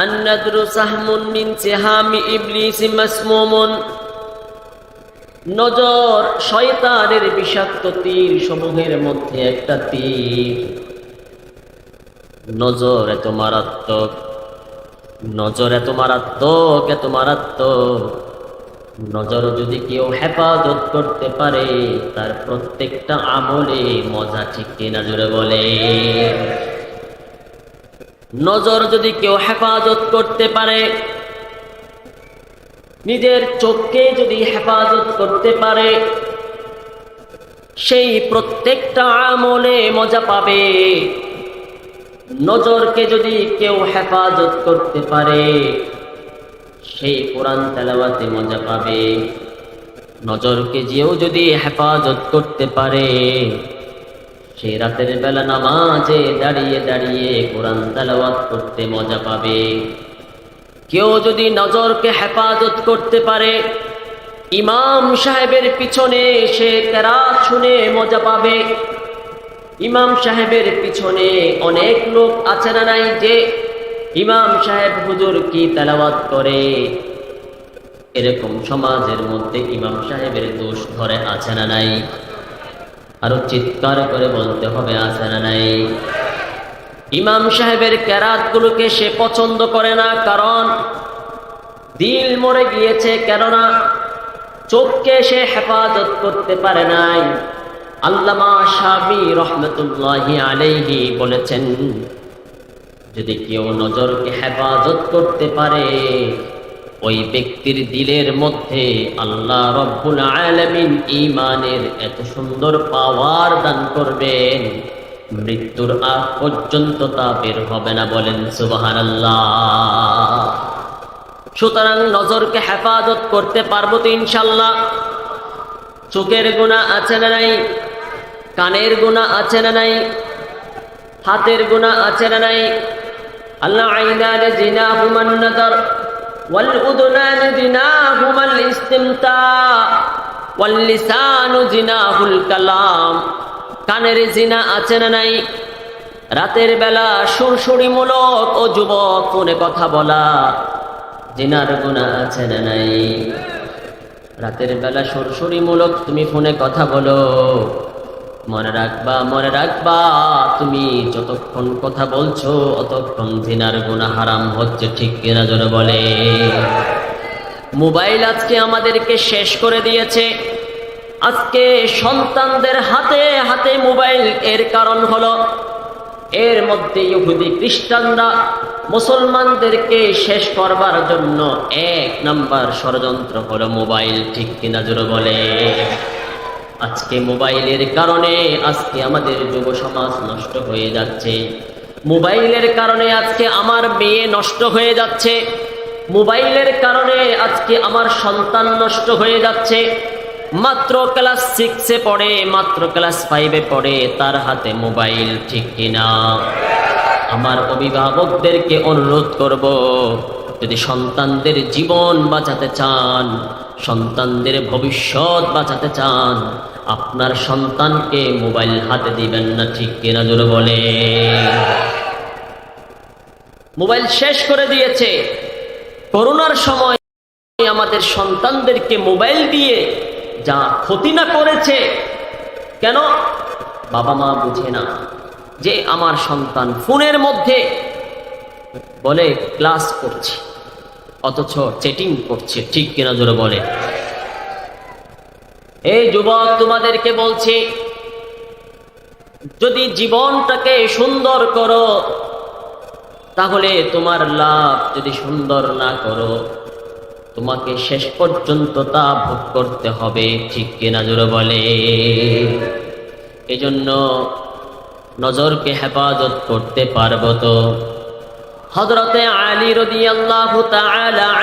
النذر سهم من سهام إبليس مسموم নজর শয়তানের বিষাক্ত তীর সমূহের মধ্যে একটা তীর নজর এত মারাত্মক নজর এত মারাত্মক এত মারাত্মক নজর যদি কেউ হেফাজত করতে পারে তার প্রত্যেকটা আমলে মজা ঠিক কিনা জুড়ে বলে নজর যদি কেউ হেফাজত করতে পারে, নিজের চোখকে যদি হেফাজত করতে পারে, সেই প্রত্যেকটা আমলে মজা পাবে। নজরকে যদি কেউ হেফাজত করতে পারে, সেই কোরআন তেলাওয়াতে মজা পাবে। নজরকে যেও যদি হেফাজত করতে পারে সেই রাতের বেলা নামাজে দাঁড়িয়ে দাঁড়িয়ে কোরআন তেলাওয়াত করতে মজা পাবে। কেউ যদি নজরকে হেফাজত করতে পারে, ইমাম সাহেবের পিছনে সে কেরাত শুনে মজা পাবে। ইমাম সাহেবের পিছনে অনেক লোক আছে না নাই যে, ইমাম সাহেব হুজুর কি তেলাওয়াত করে? এরকম সমাজের মধ্যে ইমাম সাহেবের দোষ ধরে আছে না নাই। আরও চিৎকার করে বলতে হবে, আছে না নাই? ইমাম সাহেবের ক্যারাতগুলোকে সে পছন্দ করে না, কারণ দিল মরে গিয়েছে, কেননা চোখকে সে হেফাজত করতে পারে নাই। আল্লামা সাবি রহমতুল্লাহি আলাইহি বলেছেন, যদি কেউ নজরকে হেফাজত করতে পারে ওই ব্যক্তির দিলের মধ্যে আল্লাহ রব্বুল আলামিন ইমানের এত সুন্দর পাওয়ার দান করবেন। মৃত্যুর আগ পর্যন্ত তা বের হবে না বলেন সুবাহান সুতরাং নজরকে হেফাজত করতে পারব তো ইনশাল্লাহ চোখের গুণা আছে না নাই? কানের গুণা আছে না নাই? হাতের গুণা আছে না নাই? আল্লাহ আইনানে জিনা হুমান والأذنان زناهما الاستمتاع واللسان زناه الكلام কানের জিনা আছে না নাই রাতের বেলা সুরসুরি মূলক ও যুবক ফোনে কথা বলা জিনার গুণা আছে না নাই রাতের বেলা সুরসুরি মূলক তুমি ফোনে কথা বলো মনে রাখবা মনে রাখবা, তুমি যতক্ষণ কথা বলছো, অতক্ষণ জিনার গুণা হারাম হচ্ছে, ঠিক কিনা জোরে বলে? মোবাইল আজকে আমাদেরকে শেষ করে দিয়েছে। আজকে সন্তানদের হাতে হাতে মোবাইল, এর কারণ হলো, এর মধ্যে ইহুদি খ্রিস্টানরা মুসলমানদেরকে শেষ করবার জন্য এক নাম্বার ষড়যন্ত্র হলো মোবাইল, ঠিক কিনা জোরে বলে? আজকে মোবাইলের কারণে আজকে আমাদের যুব সমাজ নষ্ট হয়ে যাচ্ছে। মোবাইলের কারণে আজকে আমার মেয়ে নষ্ট হয়ে যাচ্ছে। মোবাইলের কারণে আজকে আমার সন্তান নষ্ট হয়ে যাচ্ছে। মাত্র ক্লাস সিক্সে পড়ে, মাত্র ক্লাস ফাইভে পড়ে, তার হাতে মোবাইল ঠিক কিনা? আমার অভিভাবকদেরকে অনুরোধ করব, যদি সন্তানদের জীবন বাঁচাতে চান সন্তানদের ভবিষ্যৎ বাঁচাতে চান। আপনার সন্তানকে মোবাইল হাতে দিবেন না, ঠিক কিনা জোরে বলে। মোবাইল শেষ করে দিয়েছে। করোনার সময় আমাদের সন্তানদেরকে মোবাইল দিয়ে যা ক্ষতি না করেছে, কেন? বাবা মা বুঝে না যে আমার সন্তান ফোনের মধ্যে বলে, ক্লাস করছে। অথচ চেটিং করছে, ঠিক কিনা জোরে বলে। এই যুবক, তোমাদেরকে বলছি, যদি জীবনটাকে সুন্দর করো, তাহলে তোমার লাভ যদি সুন্দর না করো, তোমাকে শেষ পর্যন্ত তা ভোগ করতে হবে, ঠিক কিনা জোরে বলে। এজন্য নজরকে হেফাজত করতে পারব তো। হজরতে আলী রদি আল্লাহ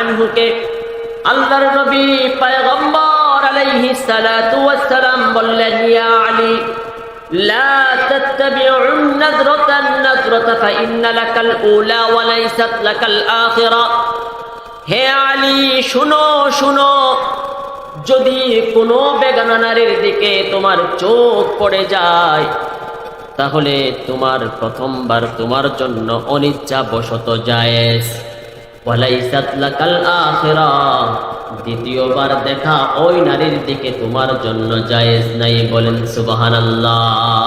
আনহুকে আল্লাহর নবী পয়গম্বর আলাইহি সালাতু ওয়াসসালাম বললেন, ইয়া আলী, লা তাত্তাবিউন নাযরাতান নাযরাতা ফাইন্না লাকাল উলা ওয়া লাইসাত লাকাল আখিরা। হে আলী, শুনো শুনো, যদি কোনো বেগানা নারীর দিকে তোমার চোখ পড়ে যায় তাহলে তোমার প্রথমবার তোমার জন্য অনিচ্ছা বশত জায়েজ দ্বিতীয়বার দেখা ওই নারীর দিকে তোমার জন্য জায়েজ নাই বলেন সুবহানাল্লাহ।